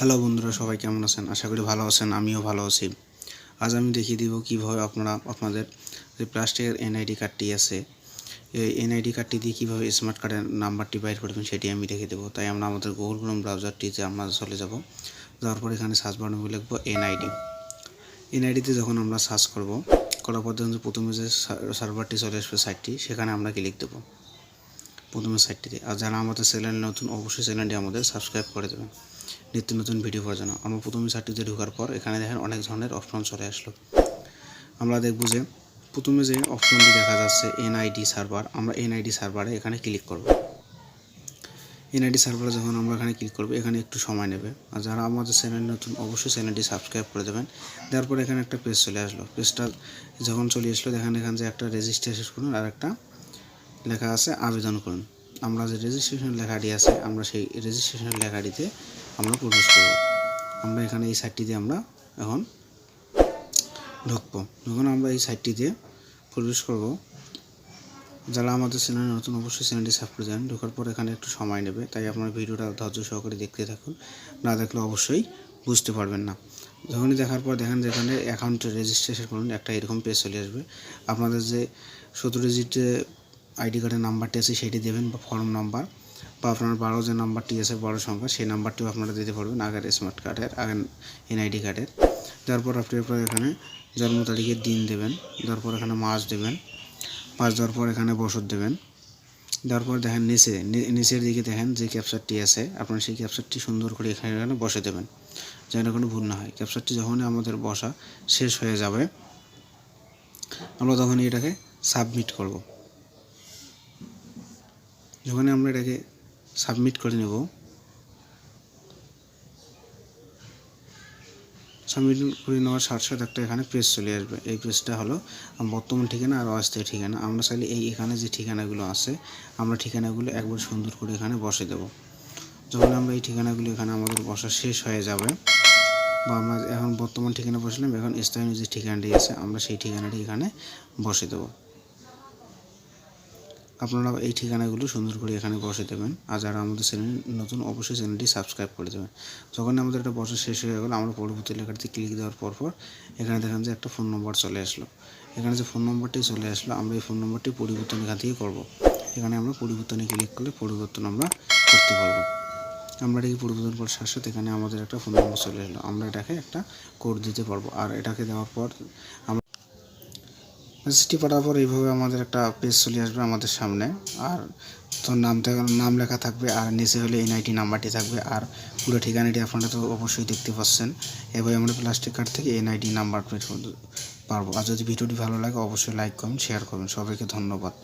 Hello বন্ধুরা, সবাই কেমন আছেন? আশা করি ভালো আছেন, আমিও ভালো আছি। আজ আমি দেখিয়ে দিব কীভাবে আপনারা, আপনাদের যে প্লাস্টিকের এনআইডি কার্ডটি আছে, এই এনআইডি কার্ডটি দিয়ে কীভাবে স্মার্ট কার্ডের নাম্বারটি বাইর করবেন সেটি আমি দেখে দেবো। তাই আমরা আমাদের গুগল ক্রোম ব্রাউজারটিতে আমরা চলে যাব। যাওয়ার পর এখানে সার্চ বাটনে লিখব এনআইডি এনআইডিতে যখন আমরা সার্চ করব, করার পর দেখুন যে প্রথমে যে সার্ভারটি চলে আসবে সাইটটি সেখানে আমরা ক্লিক দেবো। প্রথমে সাইটটিতে আর যারা আমাদের চ্যানেল নতুন, অবশ্যই চ্যানেলটি আমাদের সাবস্ক্রাইব করে দেবেন। নিত্য নতুন ভিডিও পাওয়ার জন্য। আমরা প্রথমে সাইটটিতে ঢোকার পর এখানে দেখেন অনেক ধরনের অপশন চলে আসলো। আমরা দেখব যে প্রথমে যে অপশনটি দেখা যাচ্ছে এনআইডি সার্ভার আমরা এনআইডি সার্ভারে এখানে ক্লিক করব। এনআইডি সার্ভারে যখন আমরা এখানে ক্লিক করব, এখানে একটু সময় নেবে। আর যারা আমাদের চ্যানেল নতুন, অবশ্যই চ্যানেলটি সাবস্ক্রাইব করে দেবেন। দেওয়ার পর এখানে একটা পেজ চলে আসলো। পেজটা যখন চলে আসলো, দেখেন এখানে যে একটা রেজিস্ট্রেশন করুন আর একটা লেখা আছে আবেদন করুন। আমরা যে রেজিস্ট্রেশন লেখাটি আছে, আমরা সেই রেজিস্ট্রেশন লেখাটিতে আমরা প্রবেশ করব। আমরা এখানে এই সাইটটিতে আমরা এখন ঢুকবো। যখন আমরা এই সাইটটিতে প্রবেশ করব, যারা আমাদের চ্যানেলে নতুন অবশ্যই চ্যানেলটি সাবস্ক্রাইব করেন ঢোকার পর এখানে একটু সময় নেবে, তাই আপনার ভিডিওটা ধৈর্য সহকারে দেখতে থাকুন। না দেখলে অবশ্যই বুঝতে পারবেন না। যখনই দেখার পর দেখেন যেখানে অ্যাকাউন্টে রেজিস্ট্রেশন করুন, একটা এরকম পেজ চলে আসবে। আপনাদের যে সতেরো ডিজিটে আইডি কার্ডের নাম্বারটি আছে সেটি দেবেন বা ফর্ম নাম্বার বা আপনার বারো যে নাম্বারটি আছে বড় সংখ্যা, সেই নাম্বারটিও আপনারা দিতে পারবেন আগের স্মার্ট কার্ডের আগের এনআইডি কার্ডের তারপর আপনি আপনার এখানে জন্ম তারিখের দিন দেবেন, তারপর এখানে মাস দেবেন, মাস দেওয়ার পর এখানে বছর দেবেন। তারপর দেখেন নিচে নিচের দিকে দেখেন যে ক্যাপচারটি আছে আপনার সেই ক্যাপচারটি সুন্দর করে এখানে এখানে বসে দেবেন, যেন কোনো ভুল না হয়। ক্যাপচারটি যখনই আমাদের বসা শেষ হয়ে যাবে, আমরা তখনই এটাকে সাবমিট করব। যখনই আমরা এটাকে সাবমিট করে নেব। সাবমিট করে নেওয়ার সাথে সাথে একটা এখানে পেজ চলে আসবে। এই পেজটা হলো বর্তমান ঠিকানা আর অস্থায়ী ঠিকানা। আমরা চাইলে এই এখানে যে ঠিকানাগুলো আছে, আমরা ঠিকানাগুলো একবার সুন্দর করে এখানে বসে দেব। যখন আমরা এই ঠিকানাগুলো এখানে আমাদের বসা শেষ হয়ে যাবে, বা আমরা এখন বর্তমান ঠিকানা বসলাম, এখন স্থায়ী যে ঠিকানাটি আছে, আমরা সেই ঠিকানাটি এখানে বসে দেবো। আপনারা এই ঠিকানাগুলো সুন্দর করে এখানে বসে দেবেন। আর যারা আমাদের চ্যানেল নতুন, অবশ্যই চ্যানেলটি সাবস্ক্রাইব করে দেবেন। যখন আমাদের একটা বছর শেষ হয়ে গেল, আমরা পরবর্তী লেখাটিতে ক্লিক দেওয়ার পর পর এখানে দেখেন যে একটা ফোন নম্বর চলে আসলো। এখানে যে ফোন নম্বরটি চলে আসলো, আমরা এই ফোন নম্বরটি পরিবর্তন এখান থেকে করব। এখানে আমরা পরিবর্তনে ক্লিক করলে পরিবর্তন আমরা করতে পারব। আমরা এটাকে পরিবর্তন করার সাথে সাথে এখানে আমাদের একটা ফোন নম্বর চলে এলো। আমরা এটাকে একটা কোড দিতে পারব। আর এটাকে দেওয়ার পর আমরা মেসেজটি পাঠার পর এইভাবে আমাদের একটা পেজ চলে আসবে আমাদের সামনে। আর তো নাম নাম লেখা থাকবে, আর নিচে হলে এনআইটি নাম্বারটি থাকবে, আর পুরো ঠিকানাটি আপনারা তো অবশ্যই দেখতে পাচ্ছেন। এভাবে আমরা প্লাস্টিক কার্ড থেকে এনআইডি নাম্বার পেট পারব। আর যদি ভিডিওটি ভালো লাগে, অবশ্যই লাইক করুন শেয়ার করুন সবাইকে ধন্যবাদ।